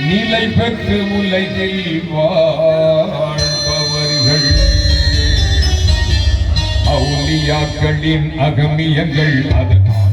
நிலை பெற்று முல்லை வாழ்பவர்கள் அவுலியாக்களின் அகமியங்கள் அதனால்